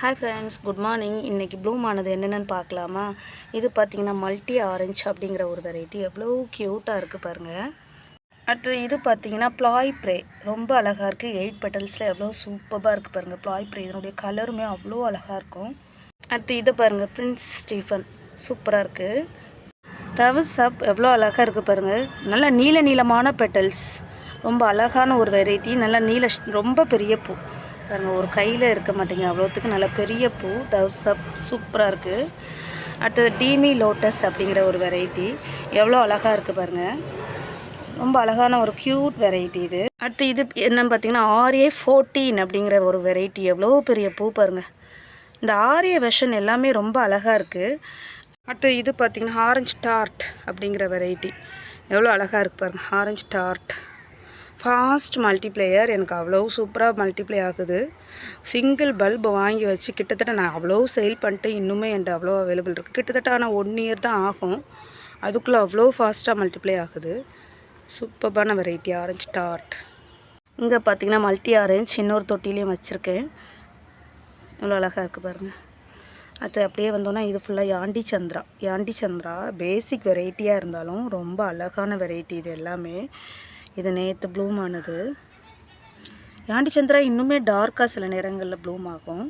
Hi friends good morning இன்றைக்கி bloom ஆனது என்னென்னு பார்க்கலாமா? இது பார்த்தீங்கன்னா மல்டி ஆரஞ்சு அப்படிங்கிற ஒரு வெரைட்டி எவ்வளோ க்யூட்டாக இருக்குது பாருங்கள் அடுத்து இது பார்த்தீங்கன்னா ப்ளாய் ப்ரே ரொம்ப அழகாக இருக்குது எயிட் பெட்டல்ஸில் எவ்வளோ சூப்பராக இருக்குது பாருங்கள் ப்ளாய் ப்ரே இதனுடைய கலருமே அவ்வளோ அழகாக இருக்கும். அடுத்து இதை பாருங்கள் பிரின்ஸ் ஸ்டீஃபன் சூப்பராக இருக்குது தவஸ் அப் எவ்வளோ அழகாக இருக்குது பாருங்கள் நல்ல நீல நீளமான பெட்டல்ஸ் ரொம்ப அழகான ஒரு வெரைட்டி நல்ல நீல ரொம்ப பெரிய பூ. பாருங்கள் ஒரு கையில் இருக்க மாட்டேங்க. அவ்வளோத்துக்கு நல்ல பெரிய பூ. தவஸ் சூப்பராக இருக்குது அடுத்தது டீமி லோட்டஸ் அப்படிங்கிற ஒரு வெரைட்டி. எவ்வளோ அழகாக இருக்குது பாருங்கள் ரொம்ப அழகான ஒரு க்யூட் வெரைட்டி இது. அடுத்து இது என்னன்னு பார்த்தீங்கன்னா ஆர்ஏ ஃபோர்டீன் அப்படிங்கிற ஒரு வெரைட்டி. எவ்வளோ பெரிய பூ பாருங்கள் இந்த ஆரிய வெஷன் எல்லாமே ரொம்ப அழகாக இருக்குது அடுத்து இது பார்த்திங்கன்னா ஆரஞ்சு டார்ட் அப்படிங்கிற வெரைட்டி. எவ்வளோ அழகாக இருக்குது பாருங்கள் ஆரஞ்சு டார்ட். ஃபாஸ்ட் மல்டிப்ளேயர் எனக்கு அவ்வளோ சூப்பராக மல்டிப்ளே ஆகுது. சிங்கிள் பல்ப் வாங்கி வச்சு கிட்டத்தட்ட நான் அவ்வளோ சேல் பண்ணிட்டு இன்னுமே என்கிட்ட அவ்வளோ அவைலபிள் இருக்குது கிட்டத்தட்ட ஆனால் ஒன் இயர் தான் ஆகும். அதுக்குள்ளே அவ்வளோ ஃபாஸ்ட்டாக மல்டிப்ளே ஆகுது. சூப்பரான வெரைட்டி ஆரஞ்சு டார்ட் இங்கே பார்த்தீங்கன்னா மல்டி ஆரஞ்சு இன்னொரு தொட்டிலையும் வச்சுருக்கேன். இவ்வளோ அழகாக இருக்குது பாருங்கள் அது அப்படியே வந்தோன்னா இது ஃபுல்லாக யாண்டி சந்திரா யாண்டி சந்திரா பேசிக் வெரைட்டியாக இருந்தாலும் ரொம்ப அழகான வெரைட்டி இது எல்லாமே. இது நேற்று ப்ளூம் ஆனது யாண்டி சந்திரா இன்னுமே டார்க்காக சில நேரங்களில் ப்ளூம் ஆகும்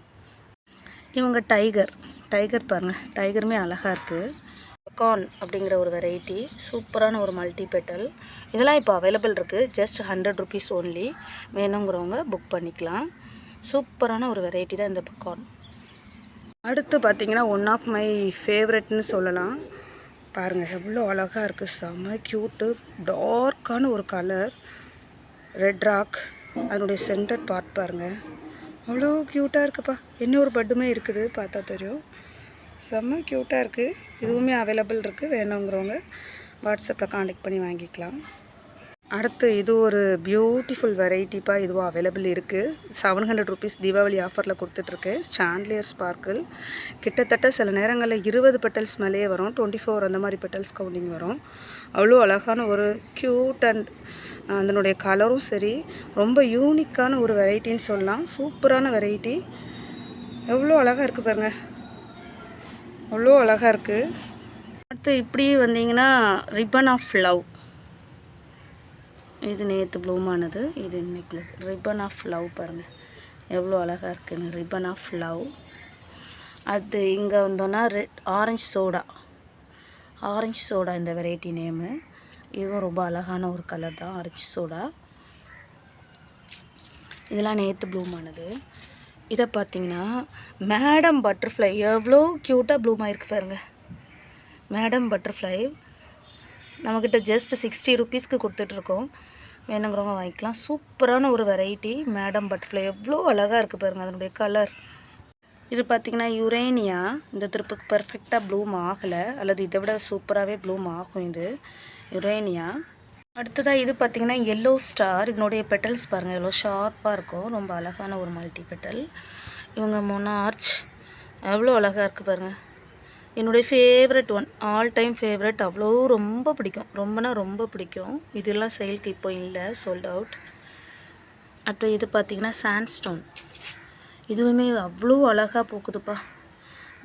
இவங்க டைகர் டைகர் பாருங்கள் டைகருமே அழகாக இருக்குது கார்ன் அப்படிங்கிற ஒரு வெரைட்டி சூப்பரான ஒரு மல்டி பெட்டல் இதெல்லாம் இப்போ அவைலபிள் இருக்குது ஜஸ்ட் ஹண்ட்ரட் ருபீஸ் ஓன்லி வேணுங்கிறவங்க புக் பண்ணிக்கலாம். சூப்பரான ஒரு வெரைட்டி தான் இந்த கார்ன் அடுத்து பார்த்திங்கன்னா ஒன் ஆஃப் மை ஃபேவரெட்னு சொல்லலாம். பாருங்கள் எவ்வளோ அழகாக இருக்குது செம்ம க்யூட்டு டார்க்கான ஒரு கலர் ரெட் ராக் அதனுடைய சென்டர் பார்ட் பாருங்கள் அவ்வளோ க்யூட்டாக இருக்குப்பா. இன்னொரு பட்டுமே இருக்குது பார்த்தா தெரியும். செம்ம க்யூட்டாக இருக்குது இதுவுமே அவைலபிள் இருக்குது வேணுங்கிறவங்க வாட்ஸ்அப்பில் காண்டக்ட் பண்ணி வாங்கிக்கலாம். அடுத்து இது ஒரு பியூட்டிஃபுல் வெரைட்டிப்பா இதுவும் அவைலபிள் இருக்குது செவன் ஹண்ட்ரட் ருபீஸ் தீபாவளி ஆஃபரில் கொடுத்துட்ருக்கு. சாண்ட்லியர் ஸ்பார்க்கிள் கிட்டத்தட்ட சில நேரங்களில் இருபது பெட்டல்ஸ் மேலேயே வரும். டுவெண்ட்டி ஃபோர் அந்த மாதிரி பெட்டல்ஸ் கவுண்டிங் வரும். அவ்வளோ அழகான ஒரு க்யூட் அண்ட் அதனுடைய கலரும் சரி ரொம்ப யூனிக்கான ஒரு வெரைட்டின்னு சொல்லலாம். சூப்பரான வெரைட்டி எவ்வளோ அழகாக இருக்குது பாருங்கள் அவ்வளோ அழகாக இருக்குது அடுத்து இப்படி வந்தீங்கன்னா ரிப்பன் ஆஃப் லவ் இது நேற்று ப்ளூம் ஆனது இது இன்னைக்கு ரிப்பன் ஆஃப் லவ் பாருங்கள் எவ்வளோ அழகாக இருக்குன்னு ரிப்பன் ஆஃப் லவ் அது இங்கே வந்தோன்னா red orange soda orange soda இந்த வெரைட்டி நேமு இதுவும் ரொம்ப அழகான ஒரு கலர் தான் ஆரஞ்ச் சோடா இதெல்லாம் நேற்று ப்ளூம் ஆனது இதை பார்த்தீங்கன்னா மேடம் பட்டர்ஃப்ளை எவ்வளோ க்யூட்டாக ப்ளூம் ஆகிருக்கு பாருங்கள் மேடம் பட்டர்ஃப்ளை நம்மக்கிட்ட ஜஸ்ட் சிக்ஸ்டி ருபீஸ்க்கு கொடுத்துட்ருக்கோம். வேணுங்கிறவங்க வாங்கிக்கலாம். சூப்பரான ஒரு வெரைட்டி மேடம் பட்டர்ஃப்ளை எவ்வளோ அழகாக இருக்குது பாருங்கள் அதனுடைய கலர் இது பார்த்திங்கன்னா யுரேனியா இந்த திருப்புக்கு பர்ஃபெக்டாக ப்ளூம் ஆகலை. அல்லது இதை விட சூப்பராகவே ப்ளூம் ஆகும் இது. யுரேனியா அடுத்ததாக இது பார்த்திங்கன்னா எல்லோ ஸ்டார் இதனுடைய பெட்டல்ஸ் பாருங்கள் எவ்வளோ ஷார்ப்பாக இருக்கும். ரொம்ப அழகான ஒரு மல்டி பெட்டல் இவங்க மொனார்ச் எவ்வளோ அழகாக இருக்குது பாருங்கள் என்னுடைய favourite one all time favourite அவ்வளோ ரொம்ப பிடிக்கும். ரொம்பனா ரொம்ப பிடிக்கும். இதெல்லாம் செயலுக்கு இப்போ இல்லை சோல்ட் அவுட் அடுத்து இது பார்த்திங்கன்னா சாண்ட்ஸ்டோன் இதுவுமே அவ்வளோ அழகாக பூக்குதுப்பா.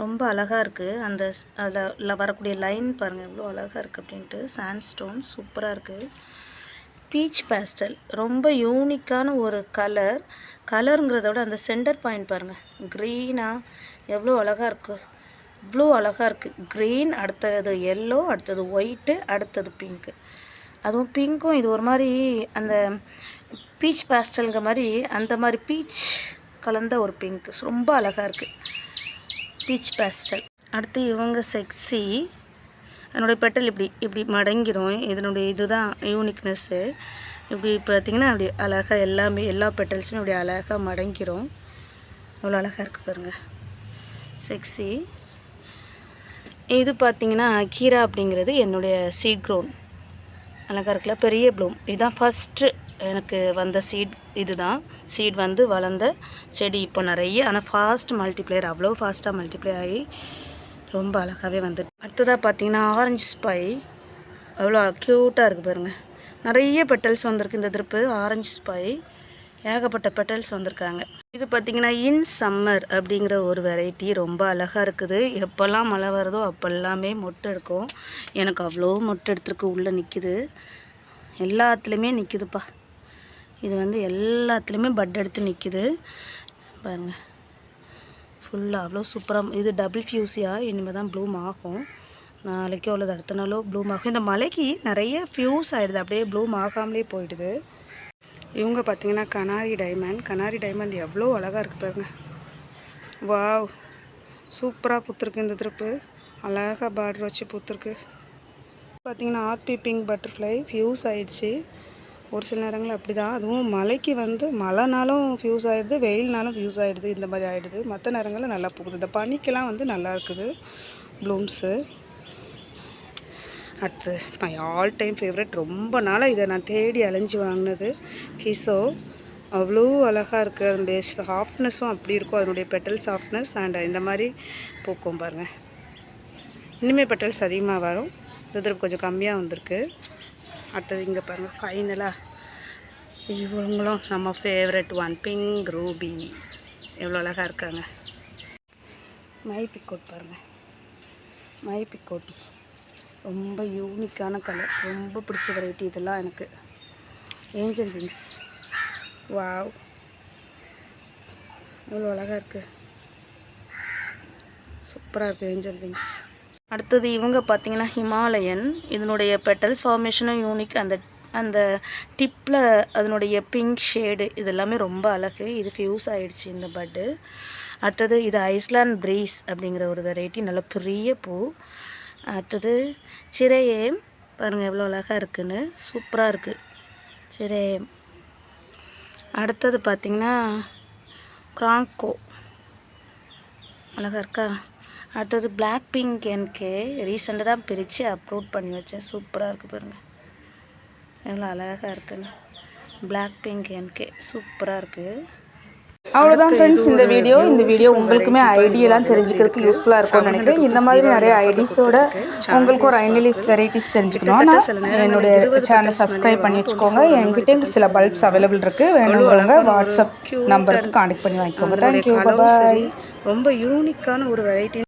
ரொம்ப அழகாக இருக்குது அந்த அதில் வரக்கூடிய லைன் பாருங்கள் எவ்வளோ அழகாக இருக்குது அப்படின்ட்டு. சாண்ட்ஸ்டோன் சூப்பராக இருக்குது பீச் பேஸ்டல் ரொம்ப யூனிக்கான ஒரு கலர் கலருங்கிறத விட அந்த சென்டர் பாயிண்ட் பாருங்கள் க்ரீனாக எவ்வளோ அழகாக இருக்குது இவ்வளோ அழகாக இருக்குது க்ரீன் அடுத்தது எல்லோ அடுத்தது ஒயிட்டு அடுத்தது பிங்க்கு அதுவும் பிங்க்கும் இது ஒரு மாதிரி அந்த பீச் பேஸ்டல்ங்க மாதிரி அந்த மாதிரி பீச் கலந்த ஒரு பிங்க் ரொம்ப அழகாக இருக்குது பீச் பேஸ்டல் அடுத்து இவங்க செக்ஸி அதனுடைய பெட்டல் இப்படி இப்படி மடங்கிடும் இதனுடைய இதுதான் யூனிக்னஸ்ஸு இப்படி பார்த்திங்கன்னா அப்படி அழகாக எல்லாமே எல்லா பெட்டல்ஸுமே இப்படி அழகாக மடங்கிடும் அவ்வளோ அழகாக இருக்குது பாருங்கள் செக்ஸி இது பார்த்திங்கன்னா கீரா அப்படிங்கிறது என்னுடைய சீட் க்ரோன் அழகாக இருக்குல்ல? பெரிய ப்ளூம் இதுதான் ஃபஸ்ட்டு எனக்கு வந்த சீட் இது தான் சீட் வந்து வளர்ந்த செடி இப்போ நிறைய. ஆனால் ஃபாஸ்ட் மல்டிப்ளேயர் அவ்வளோ ஃபாஸ்ட்டாக மல்டிப்ளை ஆகி ரொம்ப அழகாகவே வந்து அடுத்ததாக பார்த்தீங்கன்னா ஆரஞ்சு ஸ்பை அவ்வளோ க்யூட்டாக இருக்குது பாருங்கள் நிறைய பெட்டல்ஸ் வந்திருக்கு இந்த திருப்பு. ஆரஞ்சு ஸ்பை ஏகப்பட்ட பெட்டல்ஸ் வந்திருக்காங்க. இது பார்த்திங்கன்னா இன் சம்மர் அப்படிங்கிற ஒரு வெரைட்டி ரொம்ப அழகாக இருக்குது. எப்போல்லாம் மழை வருதோ அப்போல்லாமே மொட்டை எடுக்கும். எனக்கு அவ்வளோ மொட்டை எடுத்துருக்கு உள்ளே நிற்கிது எல்லாத்துலேயுமே நிற்கிதுப்பா இது வந்து எல்லாத்துலேயுமே பட் எடுத்து நிற்கிது பாருங்கள் ஃபுல்லாக அவ்வளோ சூப்பராக இது டபுள் ஃபியூஸியாக இனிமேல் தான் ப்ளூம் ஆகும். நாளைக்கோ அல்லது அடுத்த நாளோ ப்ளூம் ஆகும். இந்த மலைக்கு நிறைய ஃபியூஸ் ஆகிடுது அப்படியே ப்ளூம் ஆகாமலே போயிடுது. இவங்க பார்த்தீங்கன்னா கனாரி டைமண்ட் கனாரி டைமண்ட் எவ்வளோ அழகாக இருக்குது பாருங்க. வாவ் சூப்பராக பூத்துருக்கு இந்த திருப்பு. அழகாக பார்டர் வச்சு பூத்துருக்கு. பார்த்தீங்கன்னா ஆர்பி பிங்க் பட்டர்ஃப்ளை ஃபியூஸ் ஆகிடுச்சு ஒரு சில நேரங்கள் அப்படி தான் அதுவும் மழைக்கு வந்து மழைனாலும் ஃபியூஸ் ஆகிடுது வெயில்னாலும் ஃபியூஸ் ஆகிடுது இந்த மாதிரி ஆகிடுது மற்ற நேரங்களில் நல்லா போகுது இந்த பனிக்கெல்லாம் வந்து நல்லா இருக்குது. ப்ளூம்ஸு அடுத்து மை ஆல் டைம் ஃபேவரட் ரொம்ப நாளாக இதை நான் தேடி அலைஞ்சு வாங்கினது. கிசோ அவ்வளோ அழகாக இருக்குது அதனுடைய சாஃப்ட்னஸும் அப்படி இருக்கும். அதனுடைய பெட்டல் சாஃப்ட்னஸ் அண்ட் இந்த மாதிரி பூக்கும் பாருங்கள் இனிமேல் பெட்டல்ஸ் அதிகமாக வரும். இது கொஞ்சம் கம்மியாக வந்திருக்கு. அடுத்தது இங்கே பாருங்கள் ஃபைனலாக இவங்களும் நம்ம ஃபேவரட் ஒன் பிங்க் ரூபி எவ்வளோ அழகாக இருக்காங்க. மை பிக்கோட் பாருங்கள் மை பிக்கோட்டி ரொம்ப யூனிக்கான கலர் ரொம்ப பிடிச்ச வெரைட்டி இதெல்லாம் எனக்கு. ஏஞ்சல் விங்ஸ் வாவ் இவ்வளோ அழகாக இருக்குது சூப்பராக இருக்குது ஏஞ்சல் விங்ஸ் அடுத்தது இவங்க பார்த்தீங்கன்னா ஹிமாலயன் இதனுடைய பெட்டல்ஸ் ஃபார்மேஷனும் யூனிக் அந்த அந்த டிப்பில் அதனுடைய பிங்க் ஷேடு இதெல்லாமே ரொம்ப அழகு. இதுக்கு யூஸ் ஆகிடுச்சு இந்த பட்டு அடுத்தது இது ஐஸ்லாண்ட் ப்ரீஸ் அப்படிங்கிற ஒரு வெரைட்டி நல்ல பெரிய பூ. அடுத்தது சிறையேம் பாருங்கள் எவ்வளோ அழகாக இருக்குன்னு. சூப்பராக இருக்குது சிறையேம் அடுத்தது பார்த்திங்கன்னா கிராங்கோ அழகாக இருக்கா? அடுத்தது பிளாக் பிங்க் என்கே ரீசெண்டாக தான் பிரித்து அப்லோட் பண்ணி வச்சேன். சூப்பராக இருக்குது பாருங்கள் எவ்வளோ அழகாக இருக்குன்னு. பிளாக் பிங்க் என்கே சூப்பராக இருக்குது அவ்வளோதான் ஃப்ரெண்ட்ஸ் இந்த வீடியோ இந்த வீடியோ உங்களுக்குமே ஐடியெல்லாம் தெரிஞ்சுக்கிறதுக்கு யூஸ்ஃபுல்லாக இருக்கும்னு நினைக்கிறேன். இந்த மாதிரி நிறைய ஐடிஸோட உங்களுக்கு ஒரு ஐனலிஸ் வெரைட்டிஸ் தெரிஞ்சுக்கணும்னா என்னுடைய சேனலை சப்ஸ்கிரைப் பண்ணி வச்சுக்கோங்க என்கிட்ட சில பல்ப்ஸ் அவைலபிள் இருக்குது வேணுங்கிறவங்க வாட்ஸ்அப் நம்பருக்கு காண்டாக்ட் பண்ணி வாங்கிக்கோங்க தேங்க்யூ பாய் ரொம்ப யூனிக்கான ஒரு வெரைட்டி